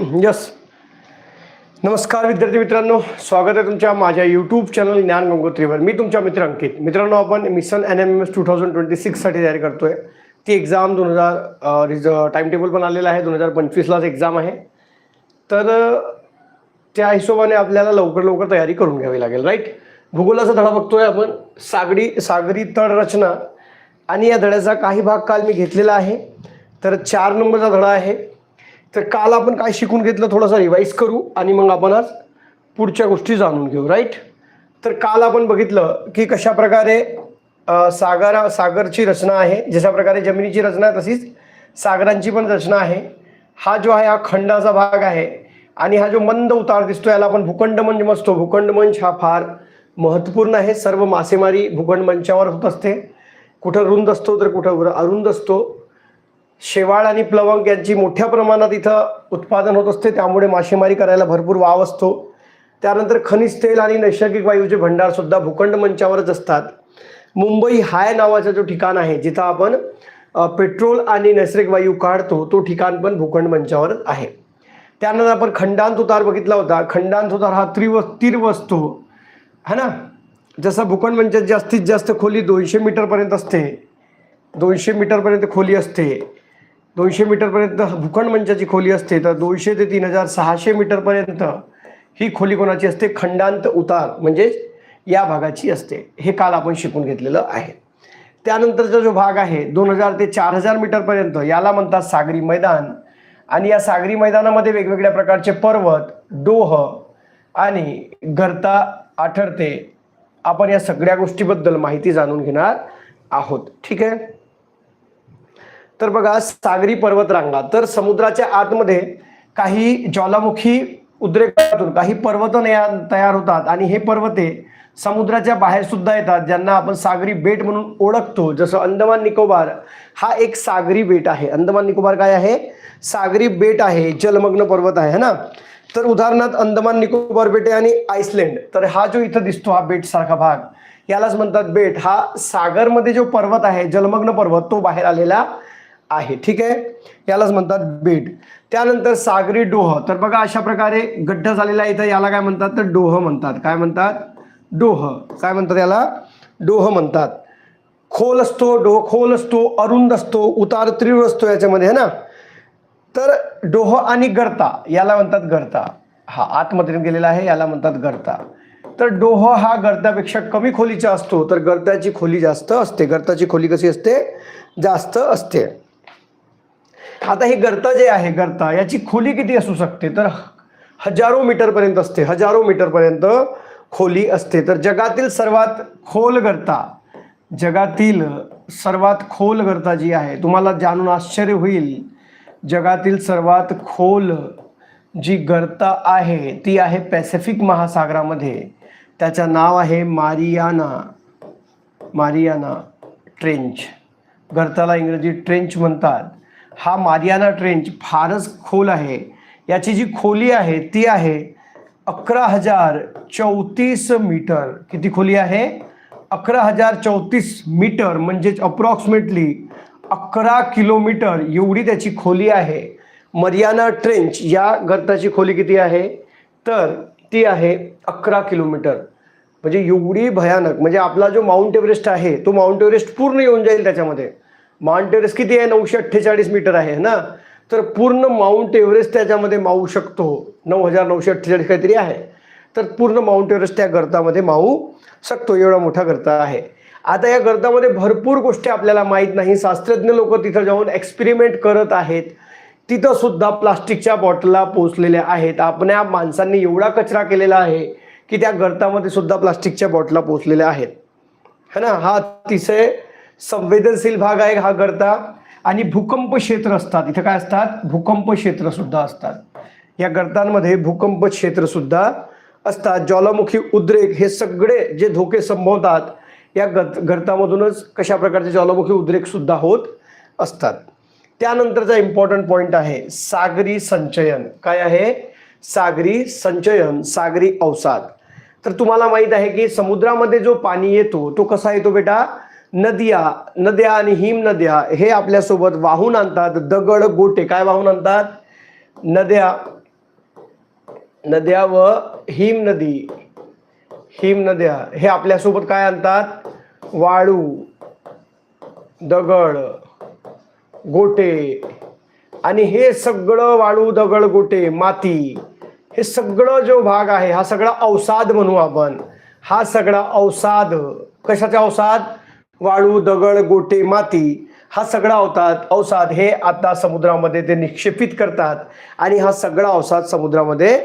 Yes नमस्कार विद्यार्थी मित्रांनो. स्वागत आहे तुमच्या माझ्या यूट्यूब चॅनल ज्ञान गंगोत्रीवर. मी तुमच्या मित्र अंकित. मित्रांनो आपण mission N M S two thousand twenty सिक्ससाठी तयारी करतोय. ती एक्झाम दोन हजार रिज टाईम टेबल पण आलेलं आहे. दोन हजार पंचवीसलाच एक्झाम आहे. तर त्या हिशोबाने आपल्याला लवकर लवकर तयारी करून घ्यावी लागेल. राईट भूगोलाचा धडा बघतोय आपण. सागरी सागरी तळ रचना. आणि या धड्याचा काही भाग काल मी घेतलेला आहे. तर चार नंबरचा धडा आहे. तर काल आपण काय शिकून घेतलं थोडंसं रिवाईज करू आणि मग आपण आज पुढच्या गोष्टी जाणून घेऊ राईट तर काल आपण बघितलं की कशा प्रकारे सागरा सागर सागरची रचना आहे. जशा प्रकारे जमिनीची रचना आहे तशीच सागरांची पण रचना आहे. हा जो आहे हा खंडाचा भाग आहे आणि हा जो मंद उतार दिसतो याला आपण भूखंड मंच म्हणतो भूखंड मंच हा फार महत्त्वपूर्ण आहे. सर्व मासेमारी भूखंड मंचावर होत असते. कुठं रुंद असतो तर कुठं अरुंद असतो. शेवाळ आणि प्लवंग यांची मोठ्या प्रमाणात इथं उत्पादन होत असते. त्यामुळे मासेमारी करायला भरपूर वाव असतो. त्यानंतर खनिज तेल आणि नैसर्गिक वायूचे भंडार सुद्धा भूखंड मंचावरच असतात. मुंबई हाय नावाचा जो ठिकाण आहे जिथं आपण पेट्रोल आणि नैसर्गिक वायू काढतो तो ठिकाण पण भूखंड मंचावरच आहे. त्यानंतर आपण खंडांत उतार बघितला होता. खंडांत उतार हा त्रिव तीर वस्तू है ना? जसं भूखंड मंचात जास्तीत जास्त खोली दोनशे मीटरपर्यंत असते. दोनशे मीटरपर्यंत खोली असते. दोनशे मीटरपर्यंत भूखंड मंचाची खोली असते तर दोनशे ते तीन हजार सहाशे मीटरपर्यंत ही खोली कोणाची असते? खंडांत उतार म्हणजेच या भागाची असते. हे काल आपण शिकून घेतलेलं आहे. त्यानंतरचा जो भाग आहे दोन हजार ते चार हजार मीटरपर्यंत याला म्हणतात सागरी मैदान. आणि या सागरी मैदानामध्ये वेगवेगळ्या प्रकारचे पर्वत डोह आणि गर्ता आठरते. आपण या सगळ्या गोष्टीबद्दल माहिती जाणून घेणार आहोत. ठीक आहे? तर बघा सागरी पर्वतरांगा. तर समुद्राच्या आतमध्ये काही ज्वालामुखी उद्रेकातून काही पर्वत तयार होतात. आणि हे पर्वते समुद्राच्या बाहेर सुद्धा येतात ज्यांना आपण सागरी बेट म्हणून ओळखतो जसं अंदमान निकोबार. हा एक सागरी बेट आहे. अंदमान निकोबार काय आहे? सागरी बेट आहे जलमग्न पर्वत आहे है ना? तर उदाहरणार्थ अंदमान निकोबार बेटे आणि आइसलँड. तर हा जो इथं दिसतो हा बेट सारखा भाग यालाच म्हणतात बेट. हा सागरमध्ये जो पर्वत आहे जलमग्न पर्वत तो बाहेर आलेला आहे. ठीक आहे? यालाच म्हणतात बेट त्यानंतर सागरी डोह. तर बघा अशा प्रकारे गड्ढा झालेला आहे इथं. याला काय म्हणतात? तर डोह म्हणतात. काय म्हणतात? डोह. काय म्हणतात याला? डोह म्हणतात. खोल असतो डोह खोल असतो अरुंद असतो उतार तीव्र असतो याच्यामध्ये है ना? तर डोह आणि गर्ता याला म्हणतात गर्ता. हा आतमध्ये गेलेला आहे याला म्हणतात गर्ता. तर डोह हा गर्तापेक्षा कमी खोलीचा असतो. तर गर्ताची खोली जास्त असते. गर्ताची खोली कशी असते? जास्त असते. आता हे गर्ता जे आहे गर्ता याची खोली किती असू शकते? तर हजारो मीटरपर्यंत असते हजारो मीटरपर्यंत खोली असते. तर जगातील सर्वात खोल गर्ता जगातील सर्वात खोल गर्ता जी आहे तुम्हाला जाणून आश्चर्य होईल जगातील सर्वात खोल जी गर्ता आहे ती आहे पॅसिफिक महासागरामध्ये. त्याचं नाव आहे मारियाना मारियाना ट्रेंच. गर्ताला इंग्रजी ट्रेंच म्हणतात. हा मारियाना ट्रेंच फारच खोल आहे. याची जी खोली आहे ती आहे अकरा हजार चौतीस मीटर. किती खोली आहे? अकरा हजार चौतीस मीटर म्हणजेच अप्रॉक्सिमेटली अकरा किलोमीटर एवढी त्याची खोली आहे. मरियाना ट्रेंच या गर्ताची खोली किती आहे? तर ती आहे अकरा किलोमीटर. म्हणजे एवढी भयानक म्हणजे आपला जो माउंट एव्हरेस्ट आहे तो माउंट एव्हरेस्ट पूर्ण येऊन जाईल त्याच्यामध्ये. माउंट एव्हरेस्ट किती आहे? नऊशे अठ्ठेचाळीस मीटर आहे ना? तर पूर्ण माउंट एव्हरेस्ट त्याच्यामध्ये मावू शकतो. नऊ हजार नऊशे अठ्ठेचाळीस काहीतरी आहे. तर पूर्ण माउंट एव्हरेस्ट त्या गर्तामध्ये मावू शकतो. एवढा मोठा गर्ता आहे. आता या गर्तामध्ये भरपूर गोष्टी आपल्याला माहीत नाही. शास्त्रज्ञ लोक तिथं जाऊन एक्सपेरिमेंट करत आहेत. तिथं सुद्धा प्लास्टिकच्या बॉटला पोचलेल्या आहेत. आपल्या माणसांनी एवढा कचरा केलेला आहे की त्या गर्तामध्ये सुद्धा प्लास्टिकच्या बॉटला पोचलेल्या आहेत. है ना? हा अतिशय संवेदनशील भाग आहे हा गर्ता आणि भूकंप क्षेत्र असतात. इथं काय असतात? भूकंप क्षेत्र सुद्धा असतात. या गर्तांमध्ये भूकंप क्षेत्र सुद्धा असतात. ज्वालामुखी उद्रेक हे सगळे जे धोके संभवतात या गत गर्तामधूनच कशा प्रकारचे ज्वालामुखी उद्रेक सुद्धा होत असतात. त्यानंतरचा इम्पॉर्टंट पॉइंट आहे सागरी संचयन. काय आहे? सागरी संचयन सागरी अवसाद. तर तुम्हाला माहीत आहे की समुद्रामध्ये जो पाणी येतो तो कसा येतो बेटा? नद्या नद्या आणि हिम नद्या हे आपल्यासोबत वाहून आणतात. दगड गोटे काय वाहून आणतात? नद्या. नद्या व हिम नदी. हिम नद्या हे आपल्यासोबत काय आणतात? वाळू दगड गोटे. आणि हे सगळं वाळू दगड गोटे माती हे सगळं जो भाग आहे हा सगळा अवसाद म्हणू आपण. हा सगळा अवसाद कशाचा अवसाद वाळू दगड गोटे माती हा सगळा अवतात अवसाद हे आता समुद्रामध्ये ते निक्षेपित करतात आणि हा सगळा अवसाद समुद्रामध्ये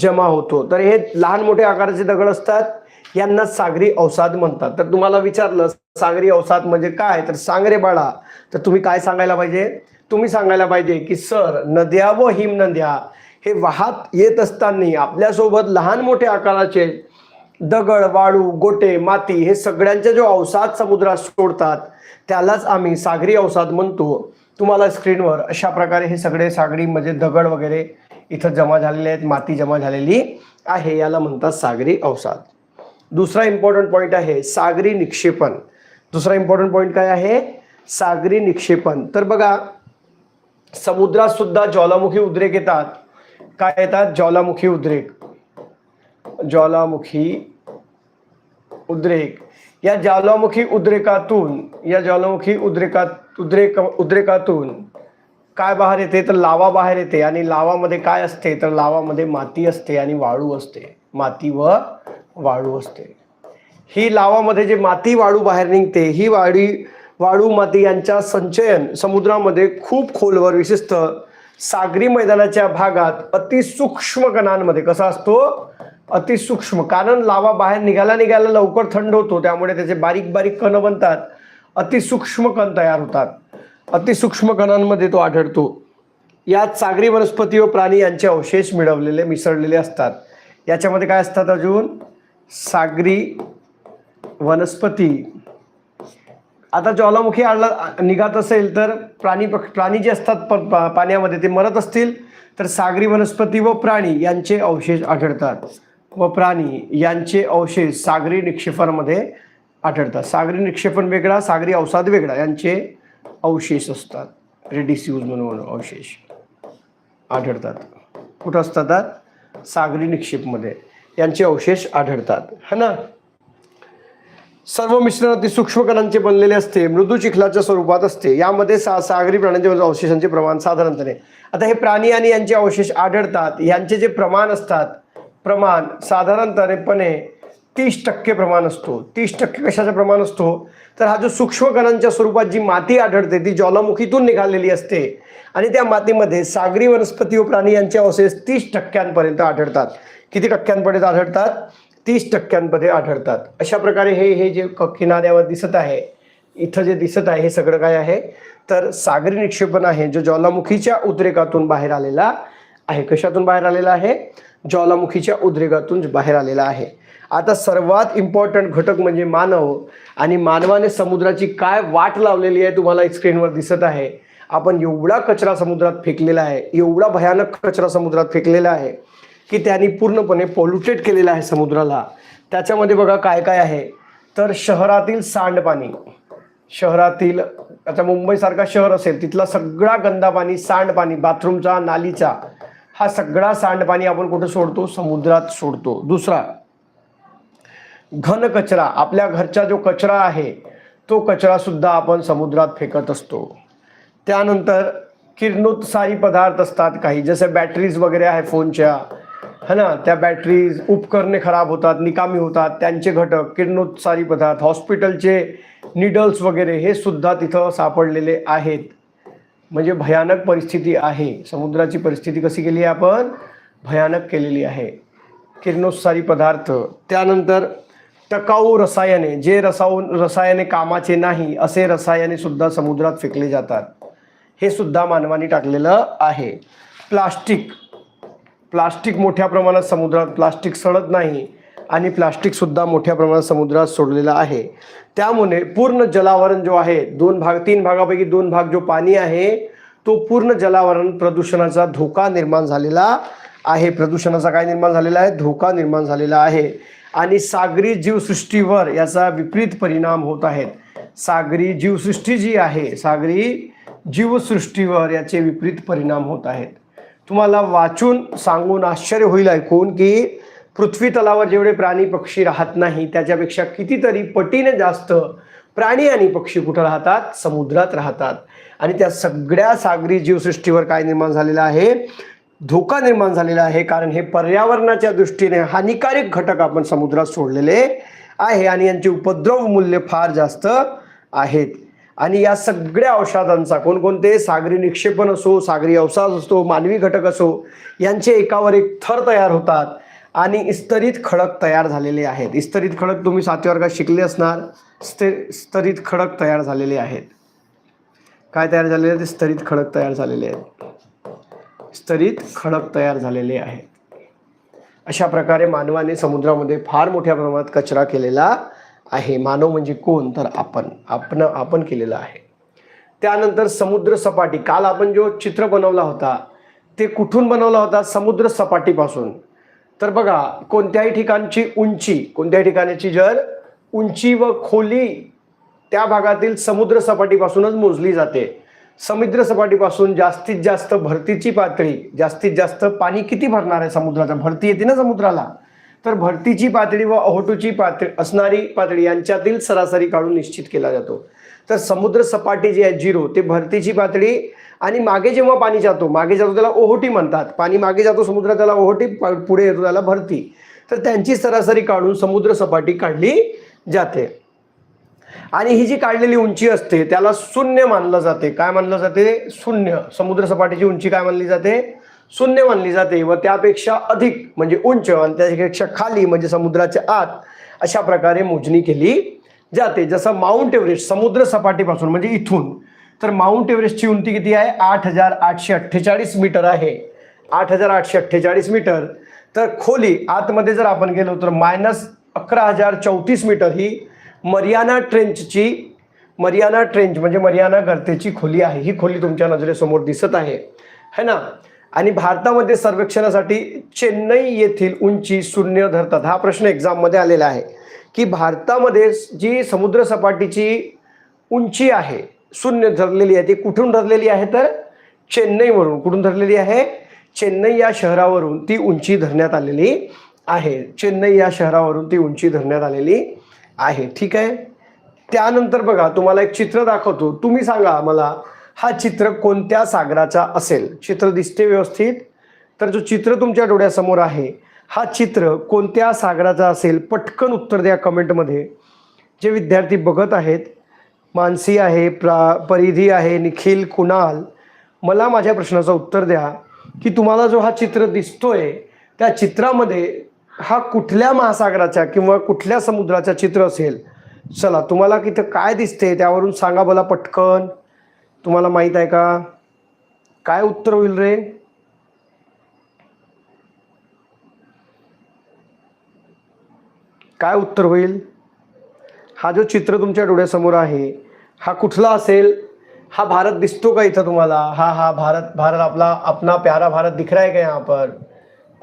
जमा होतो. तर हे लहान मोठे आकाराचे दगड असतात यांना सागरी अवसाद म्हणतात. तर तुम्हाला विचारलं सागरी अवसाद म्हणजे काय? तर सांग रे बाळा तर तुम्ही काय सांगायला पाहिजे? तुम्ही सांगायला पाहिजे की सर नद्या व हिमनद्या हे वाहत येत असताना आपल्यासोबत लहान मोठे आकाराचे दगड वाळू गोटे माती हे सगळ्यांचे जो अवसाद समुद्रात सोडतात त्यालाच आम्ही सागरी अवसाद म्हणतो. तुम्हाला स्क्रीनवर अशा प्रकारे हे सगळे सागरी म्हणजे दगड वगैरे इथं जमा झालेले आहेत माती जमा झालेली आहे याला म्हणतात सागरी अवसाद दुसरा इम्पॉर्टंट पॉईंट आहे सागरी निक्षेपण. दुसरा इम्पॉर्टंट पॉईंट काय आहे? सागरी निक्षेपण. तर बघा समुद्रात सुद्धा ज्वालामुखी उद्रेक येतात. काय येतात? ज्वालामुखी उद्रेक. ज्वालामुखी उद्रेक. या ज्वालामुखी उद्रेकातून या ज्वालामुखी उद्रेकात उद्रेक उद्रेकातून काय बाहेर येते? तर लावा बाहेर येते आणि लावामध्ये काय असते? तर लावामध्ये माती असते आणि वाळू असते. माती व वाळू असते. ही लावामध्ये जे माती वाळू बाहेर निघते ही वाळी वाळू माती यांच्या संचयन समुद्रामध्ये खूप खोलवर विशिष्ट सागरी मैदानाच्या भागात अतिसूक्ष्म कणांमध्ये कसा असतो? अतिसूक्ष्म. कारण लावा बाहेर निघायला निघायला लवकर थंड होतो त्यामुळे त्याचे बारीक बारीक कण बनतात. अतिसूक्ष्म कण तयार होतात. अतिसूक्ष्म कणांमध्ये तो आढळतो. यात सागरी वनस्पती व प्राणी यांचे अवशेष मिळवलेले मिसळलेले असतात. याच्यामध्ये काय असतात अजून? सागरी वनस्पती. आता ज्वालामुखी आडला निघत असेल तर प्राणी प्राणी जे असतात प पाण्यामध्ये ते मरत असतील तर सागरी वनस्पती व प्राणी यांचे अवशेष आढळतात. व प्राणी यांचे अवशेष सागरी निक्षेपांमध्ये आढळतात. सागरी निक्षेपण वेगळा सागरी अवसाद वेगळा यांचे अवशेष असतात. रेडिस्यूज म्हणून अवशेष आढळतात. कुठं असतात सागरी निक्षेपमध्ये यांचे अवशेष आढळतात. है ना? सर्व मिश्रण अति सूक्ष्म कणांचे बनलेले असते मृदू चिखलाच्या स्वरूपात असते. यामध्ये सा सागरी प्राण्यांच्या म्हणजे अवशेषांचे प्रमाण साधारणपणे आता हे प्राणी आणि यांचे अवशेष आढळतात. यांचे जे प्रमाण असतात प्रमाण साधारणतरेपणे तीस टक्के प्रमाण असतो. तीस टक्के कशाचा प्रमाण असतो? तर हा जो सूक्ष्म कणांच्या स्वरूपात जी माती आढळते ती ज्वालामुखीतून निघालेली असते. आणि त्या मातीमध्ये सागरी वनस्पती व प्राणी यांचे अवशेष तीस टक्क्यांपर्यंत आढळतात. किती टक्क्यांपर्यंत आढळतात? तीस टक्क्यांमध्ये आढळतात. अशा प्रकारे हे हे जे क- किनाऱ्यावर दिसत आहे इथं जे दिसत आहे हे सगळं काय आहे? तर सागरी निक्षेपण आहे जो ज्वालामुखीच्या उद्रेकातून बाहेर आलेला आहे. कशातून बाहेर आलेला आहे? ज्वालामुखीच्या उद्रेकातून बाहेर आलेला आहे. आता सर्वात इम्पॉर्टंट घटक म्हणजे मानव आणि मानवाने समुद्राची काय वाट लावलेली आहे तुम्हाला स्क्रीनवर दिसत आहे. आपण एवढा कचरा समुद्रात फेकलेला आहे एवढा भयानक कचरा समुद्रात फेकलेला आहे की त्यांनी पूर्णपणे पॉल्युटेड केलेलं आहे समुद्राला. त्याच्यामध्ये बघा काय काय आहे. तर शहरातील सांडपाणी. शहरातील आता मुंबईसारखा शहर असेल तिथला सगळा गंदा पाणी सांडपाणी बाथरूमचा नालीचा हा सगळा सांडपाणी आपण कुठं सोडतो? समुद्रात सोडतो. दुसरा घन कचरा. आपल्या घरचा जो कचरा आहे तो कचरा सुद्धा आपण समुद्रात फेकत असतो. त्यानंतर किरणोत्सारी पदार्थ असतात काही. जसे बॅटरीज वगैरे आहे फोनच्या. है ना? त्या बॅटरीज उपकरणे खराब होतात निकामी होतात. त्यांचे घटक किरणोत्सारी पदार्थ हॉस्पिटलचे निडल्स वगैरे हे सुद्धा तिथं सापडलेले आहेत. म्हणजे भयानक परिस्थिती आहे. समुद्राची परिस्थिती कशी केली आहे आपण? भयानक केलेली आहे. किरणोत्सारी पदार्थ. त्यानंतर टकाऊ रसायने. जे रसाऊ रसायने कामाचे नाही असे रसायने सुद्धा समुद्रात फेकले जातात. हे सुद्धा मानवाने टाकलेलं आहे. प्लास्टिक. प्लास्टिक मोठ्या प्रमाणात समुद्रात प्लास्टिक सडत नाही. आणि प्लास्टिकसुद्धा मोठ्या प्रमाणात समुद्रात सोडलेलं आहे. त्यामुळे पूर्ण जलावरण जो आहे दोन भाग तीन भागापैकी दोन भाग जो पाणी आहे तो पूर्ण जलावरण प्रदूषणाचा धोका निर्माण झालेला आहे. प्रदूषणाचा काय निर्माण झालेला आहे? धोका निर्माण झालेला आहे. आणि सागरी जीवसृष्टीवर याचा विपरीत परिणाम होत आहेत. सागरी जीवसृष्टी जी आहे सागरी जीवसृष्टीवर याचे विपरीत परिणाम होत आहेत. तुम्हाला वाचून सांगून आश्चर्य होईल ऐकून की पृथ्वी तलावर जेवढे प्राणी पक्षी राहत नाही त्याच्यापेक्षा कितीतरी पटीने जास्त प्राणी आणि पक्षी कुठं राहतात? समुद्रात राहतात. आणि त्या सगळ्या सागरी जीवसृष्टीवर काय निर्माण झालेलं आहे? धोका निर्माण झालेला आहे कारण हे पर्यावरणाच्या दृष्टीने हानिकारक घटक आपण समुद्रात सोडलेले आहे आणि यांचे उपद्रव मूल्य फार जास्त आहेत. आणि या सगळ्या औषधांचा कोणकोणते? सागरी निक्षेपण असो सागरी अवसाद असतो मानवी घटक असो यांचे एकावर एक थर तयार होतात. आणि इस्तरित खडक तयार झालेले आहेत. इस्तरित खडक तुम्ही सातव्या वर्गात शिकले असणार. स्ते स्तरित खडक तयार झालेले आहेत. काय तयार झालेले आहेत? स्तरित खडक तयार झालेले आहेत. स्तरित खडक तयार झालेले आहेत. अशा प्रकारे मानवाने समुद्रामध्ये फार मोठ्या प्रमाणात कचरा केलेला आहे. मानव म्हणजे कोण? तर आपण. आपण आपण केलेला आहे. त्यानंतर समुद्र सपाटी. काल आपण जो चित्र बनवला होता ते कुठून बनवला होता? समुद्र सपाटीपासून. तर बघा कोणत्याही ठिकाणची उंची कोणत्याही ठिकाणाची जर उंची व खोली त्या भागातील समुद्र सपाटीपासूनच मोजली जाते. समुद्र सपाटीपासून जास्तीत जास्त भरतीची पातळी जास्तीत जास्त पाणी किती भरणार आहे समुद्राचा? भरती येते ना समुद्राला? तर भरतीची पातळी व ओहोटूची पातळी असणारी पातळी यांच्यातील सरासरी काढून निश्चित केला जातो. तर समुद्र सपाटी जी आहे झिरो ते भरतीची पातळी आणि मागे जेव्हा पाणी जातो मागे जातो त्याला ओहोटी म्हणतात. पाणी मागे जातो समुद्रात त्याला ओहोटी प- पुढे येतो त्याला भरती. तर त्यांची सरासरी काढून समुद्र सपाटी काढली जाते. आणि ही जी काढलेली उंची असते त्याला शून्य मानलं जाते. काय मानलं जाते? शून्य. समुद्र सपाटीची उंची काय मानली जाते? शून्य मानली जाते व त्यापेक्षा अधिक म्हणजे उंच आणि त्यापेक्षा खाली म्हणजे समुद्राच्या आत अशा प्रकारे मोजणी केली जाते जसं माउंट एव्हरेस्ट समुद्र सपाटीपासून म्हणजे इथून. तर माउंट एव्हरेस्टची उंची किती आहे? आठ हजार आठशे अठ्ठेचाळीस मीटर आहे. आठ हजार आठशे अठ्ठेचाळीस मीटर. तर खोली आतमध्ये जर आपण गेलो तर मायनस अकरा हजार चौतीस मीटर ही मरियाना ट्रेंचची मरियाना ट्रेंच म्हणजे मरियाना गर्तेची खोली आहे. ही खोली तुमच्या नजरेसमोर दिसत आहे. है ना? आणि भारतामध्ये सर्वेक्षणासाठी चेन्नई येथील उंची शून्य धरतात. हा प्रश्न एक्झाममध्ये आलेला आहे. की भारतामध्ये जी समुद्रसपाटीची उंची आहे शून्य धरलेली आहे ती कुठून धरलेली आहे तर चेन्नईवरून कुठून धरलेली आहे? चेन्नई या शहरावरून ती उंची धरण्यात आलेली आहे. चेन्नई या शहरावरून ती उंची धरण्यात आलेली आहे. ठीक आहे? त्यानंतर बघा तुम्हाला एक चित्र दाखवतो. तुम्ही सांगा मला हा चित्र कोणत्या सागराचा असेल? चित्र दिसते व्यवस्थित? तर जो चित्र तुमच्या डोळ्यासमोर आहे हा चित्र कोणत्या सागराचा असेल पटकन उत्तर द्या कमेंटमध्ये. जे विद्यार्थी बघत आहेत मानसी आहे प्रा परिधी आहे निखिल कुणाल मला माझ्या प्रश्नाचं उत्तर द्या की तुम्हाला जो हा चित्र दिसतोय त्या चित्रामध्ये हा कुठल्या महासागराचा किंवा कुठल्या समुद्राचा चित्र असेल? चला तुम्हाला तिथं काय दिसते त्यावरून सांगा मला पटकन. तुम्हाला माहीत आहे का? काय उत्तर होईल रे? काय उत्तर होईल? हा जो चित्र तुमच्या डोळ्यासमोर आहे हा कुठला असेल? हा भारत दिसतो का इथं तुम्हाला? हा हा भारत भारत आपला अपना प्यारा भारत दिख रहा है क्या यहाँ पर?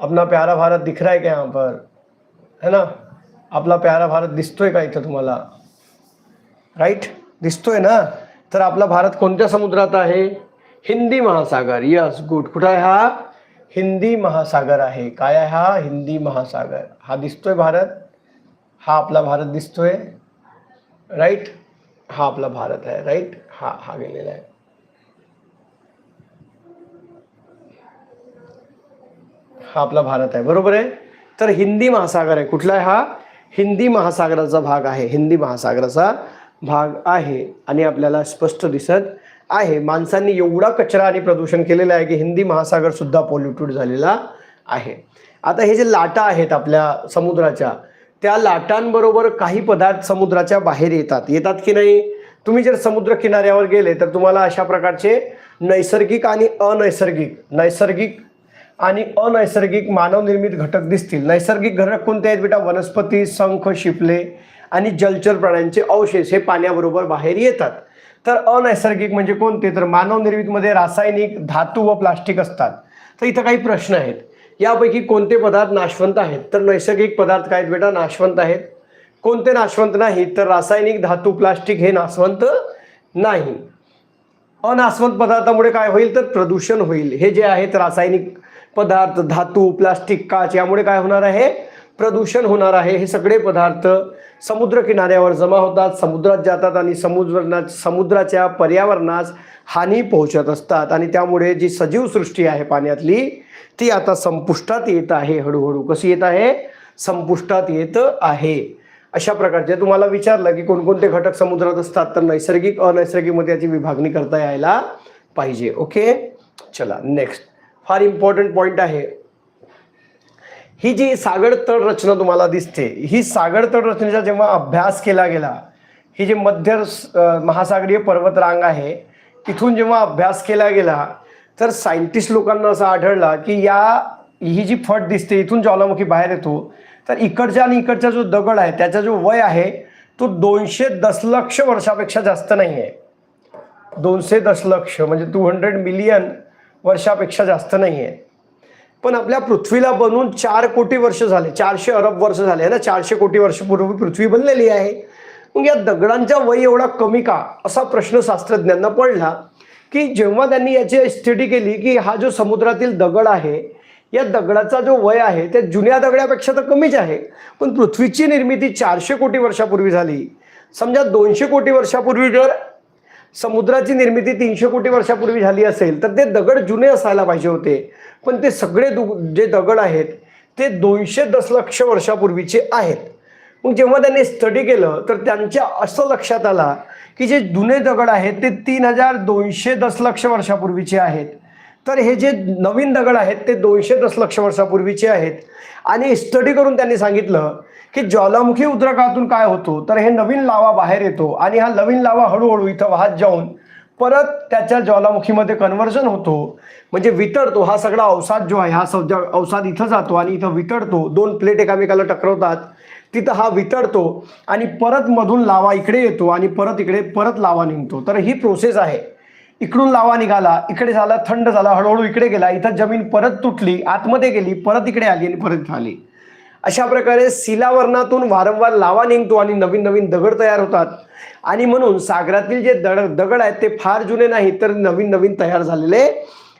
अपना प्यारा भारत दिख रहा है क्या यहाँ पर? है ना? आपला प्यारा भारत दिसतोय का इथं तुम्हाला? राईट दिसतोय ना? तर आपला भारत कोणत्या समुद्रात आहे? हिंदी महासागर. यस गुड कुठं आहे हा? हिंदी महासागर आहे. काय आहे हा? हिंदी महासागर. हा दिसतोय भारत. हा आपला भारत दिसतोय राईट हा आपला भारत आहे राईट हा हा गेलेला आहे. हा आपला भारत आहे बरोबर आहे? तर हिंदी महासागर आहे. कुठला आहे हा? हिंदी महासागराचा भाग आहे. हिंदी महासागराचा भाग आहे. आणि आपल्याला स्पष्ट दिसत आहे. माणसांनी एवढा कचरा आणि प्रदूषण केलेलं आहे की हिंदी महासागर सुद्धा पॉल्युटेड झालेला आहे. आता हे जे लाटा आहेत आपल्या समुद्राच्या त्या लाटांबरोबर काही पदार्थ समुद्राच्या बाहेर येतात. येतात की नाही? तुम्ही जर समुद्र किनाऱ्यावर गेले तर तुम्हाला अशा प्रकारचे नैसर्गिक आणि अनैसर्गिक नैसर्गिक आणि अनैसर्गिक मानवनिर्मित घटक दिसतील. नैसर्गिक घटक कोणते आहेत बेटा? वनस्पती शंख शिपले आणि जलचर प्राण्यांचे अवशेष हे पाण्याबरोबर बाहेर येतात. तर अनैसर्गिक म्हणजे कोणते? तर मानवनिर्मितमध्ये रासायनिक धातू व प्लास्टिक असतात. तर इथं काही प्रश्न आहेत. यापैकी कोणते पदार्थ नाशवंत आहेत? तर नैसर्गिक पदार्थ काय आहेत बेटा? नाशवंत आहेत. कोणते नाशवंत नाही? तर रासायनिक धातू प्लास्टिक हे नाशवंत नाही. अनाशवंत पदार्थामुळे काय होईल? तर प्रदूषण होईल. हे जे आहेत रासायनिक पदार्थ धातू प्लास्टिक काच यामुळे काय होणार आहे? प्रदूषण होणार आहे. हे सगळे पदार्थ समुद्र किनाऱ्यावर जमा होतात. समुद्रात जातात आणि समुद्र समुद्राच्या पर्यावरणास हानी पोहोचत असतात. आणि त्यामुळे जी सजीव सृष्टी आहे पाण्यातली ती आता संपुष्टात येत आहे हळूहळू. कशी येत आहे? संपुष्टात येत आहे. अशा प्रकारचे तुम्हाला विचारलं की कोणकोणते घटक समुद्रात असतात तर नैसर्गिक अनैसर्गिकमध्ये याची विभागणी करता यायला पाहिजे. ओके? चला नेक्स्ट फार इम्पॉर्टंट पॉइंट आहे. ही जी सागर तळ रचना तुम्हाला दिसते ही सागर तळ रचनेचा जेव्हा अभ्यास केला गेला ही जी मध्य महासागरीय पर्वतरांग आहे तिथून जेव्हा अभ्यास केला गेला तर सायंटिस्ट लोकांना असं आढळला की या ही जी फट दिसते इथून ज्वालामुखी बाहेर येतो तर इकडच्या आणि इकडचा जो दगड आहे त्याचा जो वय आहे तो दोनशे दशलक्ष वर्षापेक्षा जास्त नाही आहे दोनशे दशलक्ष म्हणजे टू हंड्रेड मिलियन वर्षापेक्षा जास्त नाही आहे पण आपल्या पृथ्वीला बनून चार कोटी वर्ष झाले चारशे अरब वर्ष झाले आहे ना? चारशे कोटी वर्षपूर्वी पृथ्वी बनलेली आहे. मग या दगडांचा वय एवढा कमी का? असा प्रश्न शास्त्रज्ञांना पडला. की जेव्हा त्यांनी याची स्टडी केली की हा जो समुद्रातील दगड आहे या दगडाचा जो वय आहे त्या जुन्या दगडापेक्षा तर कमीच आहे. पण पृथ्वीची निर्मिती चारशे कोटी वर्षापूर्वी झाली. समजा दोनशे कोटी वर्षापूर्वी जर समुद्राची निर्मिती तीनशे कोटी वर्षापूर्वी झाली असेल तर ते दगड जुने असायला पाहिजे होते. पण ते सगळे दु जे दगड आहेत ते दोनशे दशलक्ष वर्षापूर्वीचे आहेत. मग जेव्हा त्यांनी स्टडी केलं तर त्यांच्या असं लक्षात आला की जे जुने दगड आहेत ते तीन हजार दोनशे दशलक्ष वर्षापूर्वीचे आहेत. तर हे जे नवीन दगड आहेत ते दोनशे दशलक्ष वर्षापूर्वीचे आहेत. आणि स्टडी करून त्यांनी सांगितलं की ज्वालामुखी उद्रकातून काय होतो? तर हे नवीन लावा बाहेर येतो आणि हा नवीन लावा हळूहळू इथं वाहत जाऊन परत त्याच्या ज्वालामुखीमध्ये कन्व्हर्जन होतो. म्हणजे वितळतो हा सगळा अवसाद जो आहे हा सौजा अवसाद इथं जातो आणि इथं वितळतो दोन प्लेट एकामेकाला टकरवतात. तिथं हा वितळतो आणि परत मधून लावा इकडे येतो आणि परत इकडे परत लावा निघतो. तर ही प्रोसेस आहे. इकडून लावा निघाला इकडे झाला थंड झाला हळूहळू इकडे गेला इथं जमीन परत तुटली आतमध्ये गेली परत इकडे आली आणि परत आली अशा प्रकारे शिलावरणातून वारंवार लावा निघतो आणि नवीन नवीन दगड तयार होतात. आणि म्हणून सागरातील जे दड दगड आहेत ते फार जुने नाहीत तर नवीन नवीन तयार झालेले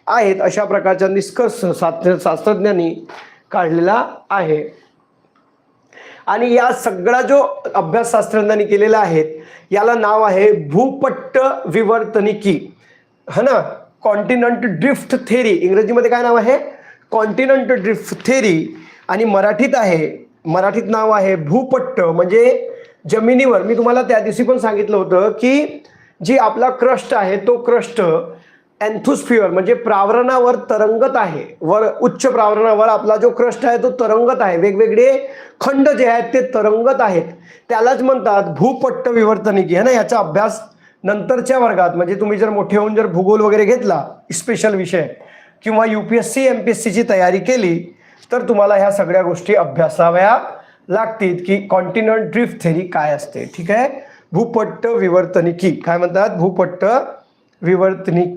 आहेत. अशा प्रकारचा निष्कर्ष शास्त्र शास्त्रज्ञांनी काढलेला आहे. आणि या सगळा जो अभ्यास शास्त्रज्ञांनी केलेला आहे याला नाव आहे भूपट्ट विवर्तनिकी. है ना? कॉन्टिनंट ड्रिफ्ट थेरी इंग्रजीमध्ये काय नाव आहे? कॉन्टिनंट ड्रिफ्ट थेरी आणि मराठीत आहे. मराठीत नाव आहे भूपट्ट. म्हणजे जमिनीवर. मी तुम्हाला त्या दिवशी पण सांगितलं होतं की जी आपला क्रस्ट आहे तो क्रस्ट अँथोस्फिअर म्हणजे प्रावरणावर तरंगत आहे. वर उच्च प्रावरणावर आपला जो क्रस्ट आहे तो तरंगत आहे. वेगवेगळे खंड जे आहेत ते तरंगत आहेत. त्यालाच म्हणतात भूपट्ट विवर्तनिकी है ना? याचा अभ्यास नंतरच्या वर्गात म्हणजे तुम्ही जर मोठे होऊन जर भूगोल वगैरे घेतला स्पेशल विषय किंवा U P S C M P S सीची तयारी केली तर तुम्हाला ह्या सगळ्या गोष्टी अभ्यासाव्या लागतील की कॉन्टिनंट ड्रिफ्ट थेरी काय असते. ठीक आहे? भूपट्ट विवर्तनिकी काय म्हणतात? भूपट्ट विवर्तनिक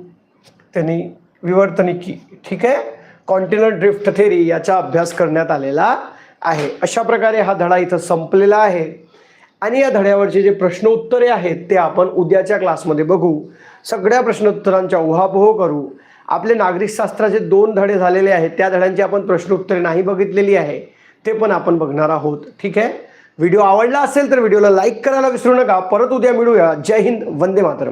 त्यांनी विवर्तनिकी ठीक आहे? कॉन्टिनंट ड्रिफ्ट थेरी याचा अभ्यास करण्यात आलेला आहे. अशा प्रकारे हा धडा इथं संपलेला आहे. आणि या धड्यावरचे जे प्रश्न उत्तरे आहेत ते आपण उद्याच्या क्लासमध्ये बघू. सगळ्या प्रश्नोत्तरांच्या उहापोह करू. आपले नागरिकशास्त्राचे दोन धडे झालेले आहेत. त्या धड्यांची आपण प्रश्नोत्तरे नाही बघितलेली आहे. ते पण आपण बघणार आहोत. ठीक आहे? व्हिडिओ आवडला असेल तर व्हिडिओला लाईक करायला विसरू नका. परत उद्या मिळूया. जय हिंद. वंदे मातरम.